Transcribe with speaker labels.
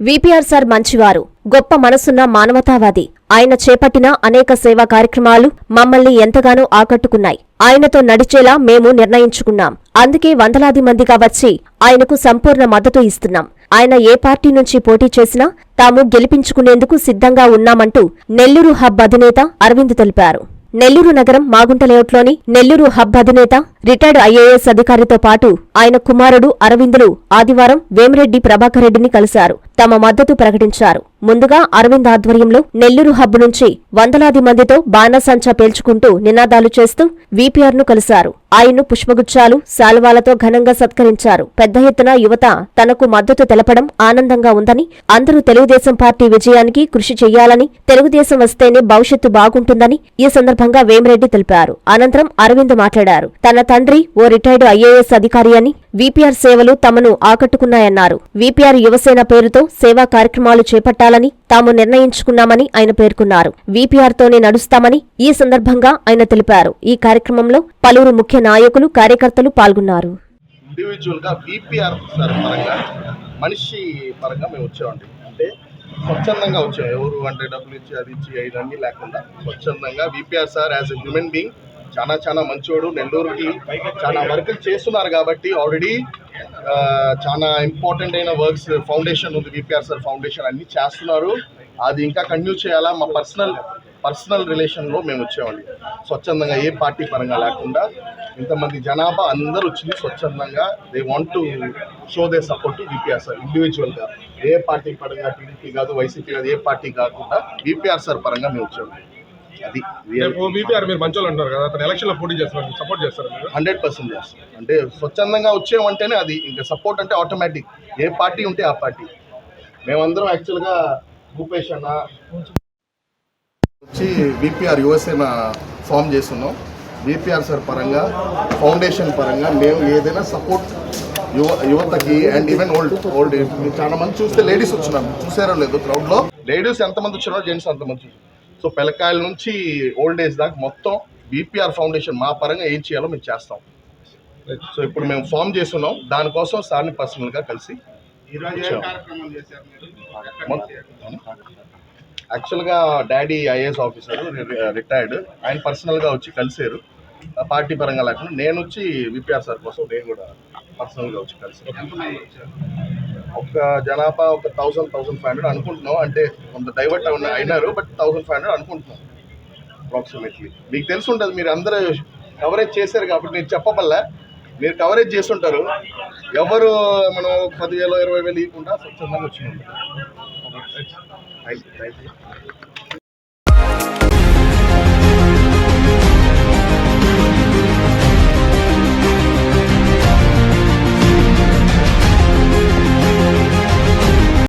Speaker 1: VPR sir మంచివారు. గొప్ప మనసున్న మానవతావాది. ఆయన చేపట్టిన అనేక సేవా కార్యక్రమాలు మమ్మల్ని ఎంతగానో ఆకట్టుకున్నాయి. ఆయనతో నడిచేలా మేము నిర్ణయించుకున్నాం. అందుకే వందలాది మందిగా వచ్చి ఆయనకు సంపూర్ణ మద్దతు ఇస్తున్నాం. ఆయన ఏ పార్టీ నుంచి పోటీ చేసినా తాము గెలిపించుకునేందుకు సిద్ధంగా ఉన్నామంటూ నెల్లూరు హబ్ అధినేత అరవింద్ తెలిపారు. నెల్లూరు నగరం మాగుంట లేఅవుట్లోని నెల్లూరు హబ్ అధినేత రిటైర్డ్ ఐఏఎస్ అధికారితో పాటు ఆయన కుమారుడు అరవిందులు ఆదివారం వేమిరెడ్డి ప్రభాకర్ రెడ్డిని కలిశారు. తమ మద్దతు ప్రకటించారు. ముందుగా అరవింద్ ఆధ్వర్యంలో నెల్లూరు హబ్ నుంచి వందలాది మందితో బాణసంచా పేల్చుకుంటూ నినాదాలు చేస్తూ వీపీఆర్ను కలిశారు. ఆయన్ను పుష్పగుచ్చాలు శాలువాలతో ఘనంగా సత్కరించారు. పెద్ద ఎత్తున యువత తనకు మద్దతు తెలపడం ఆనందంగా ఉందని అందరూ తెలుగుదేశం పార్టీ విజయానికి కృషి చేయాలని తెలుగుదేశం వస్తేనే భవిష్యత్తు బాగుంటుందని ఈ సందర్భంగా వేమిరెడ్డి తెలిపారు. అనంతరం అరవింద్ మాట్లాడారు. తన తండ్రి ఓ రిటైర్డ్ ఐఏఎస్ అధికారి అని వీపీఆర్ సేవలు తమను ఆకట్టుకున్నాయన్నారు. వీపీఆర్ యువసేన పేరుతో సేవా కార్యక్రమాలు చేపట్టాలని తాము నిర్ణయించుకున్నామని ఆయన పేర్కొన్నారు. వీపీఆర్తోనే నడుస్తామని ఈ సందర్భంగా ఆయన తెలిపారు. ఈ కార్యక్రమంలో పలువురు ముఖ్య నాయకులు కార్యకర్తలు పాల్గొన్నారు.
Speaker 2: మనిషి పరంగా మేము వచ్చామండి అంటే స్వచ్ఛందంగా వచ్చాం ఎవరు అంటే డబ్బులు ఇచ్చి అది ఇచ్చి అవన్నీ లేకుండా స్వచ్ఛందంగా BPR sir as a human being చాలా చాలా మంచివాడు నెల్లూరుకి చాలా వర్కులు చేస్తున్నారు కాబట్టి ఆల్రెడీ చాలా ఇంపార్టెంట్ అయిన వర్క్స్ ఫౌండేషన్ ఉంది విపిఆర్ సార్ ఫౌండేషన్ అన్ని చేస్తున్నారు. అది ఇంకా కంటిన్యూ చేయాలా? మా పర్సనల్ పర్సనల్ రిలేషన్లో మేము వచ్చేవాళ్ళం. స్వచ్ఛందంగా ఏ పార్టీ పరంగా లేకుండా ఇంతమంది జనాభా అందరూ వచ్చింది స్వచ్ఛందంగా. They want to show they support VPR sir ఇండివిజువల్గా ఏ పార్టీ పరంగా టీడీపీ కాదు వైసీపీ కాదు ఏ పార్టీ కాకుండా విపిఆర్ సార్ పరంగా మేము వచ్చాము అది
Speaker 3: బీపీఆర్ మీరు మంచోళ్ళు అంటారు కదా అతను ఎలక్షన్లో పోటీ చేస్తున్నారు సపోర్ట్ చేస్తారు
Speaker 2: హండ్రెడ్ పర్సెంట్ చేస్తాం అంటే స్వచ్ఛందంగా వచ్చామంటేనే అది ఇంకా సపోర్ట్ అంటే ఆటోమేటిక్ ఏ పార్టీ ఉంటే ఆ పార్టీ. మేమందరం యాక్చువల్గా భూపేష్ అన్న వచ్చి బీపీఆర్ యువసేన ఫామ్ చేస్తున్నాం. బీపీఆర్ సార్ పరంగా ఫౌండేషన్ పరంగా మేము ఏదైనా సపోర్ట్ యువ యువతకి అండ్ ఈవెన్ ఓల్డ్ ఓల్డ్ చాలా మంది చూస్తే లేడీస్ వచ్చినారు. చూసారో లేదు క్రౌడ్లో లేడీస్ ఎంతమంది వచ్చినారో జెంట్స్ అంతమంది చూసారు. సో పిల్లకాయల నుంచి ఓల్డ్ ఏజ్ దాకా మొత్తం బీపీఆర్ ఫౌండేషన్ మా పరంగా ఏం చేయాలో మేము చేస్తాం. సో ఇప్పుడు మేము ఫామ్ చేస్తున్నాం. దానికోసం సార్ని పర్సనల్గా కలిసి యాక్చువల్గా డాడీ ఐఏఎస్ ఆఫీసర్ రిటైర్డ్ ఆయన పర్సనల్గా వచ్చి కలిసారు ఆ పార్టీ పరంగా లేకుండా నేను వచ్చి విపిఆర్ సార్ కోసం నేను కూడా పర్సనల్గా వచ్చి కలిసాను ఒక జనాభా ఒక థౌసండ్ థౌసండ్ ఫైవ్ హండ్రెడ్ అనుకుంటున్నాం. అంటే కొంత డైవర్ట్ అయినారు బట్ థౌసండ్ ఫైవ్ హండ్రెడ్ అనుకుంటున్నాం అప్రాక్సిమేట్లీ మీకు తెలిసి ఉంటుంది మీరు అందరూ కవరేజ్ చేశారు కాబట్టి నేను చెప్పబల్లా. మీరు కవరేజ్ చేస్తుంటారు. ఎవరు మనం పదివేలు ఇరవై వేలు ఇవ్వకుండా స్వచ్ఛందంగా వచ్చినాం థ్యాంక్ యూ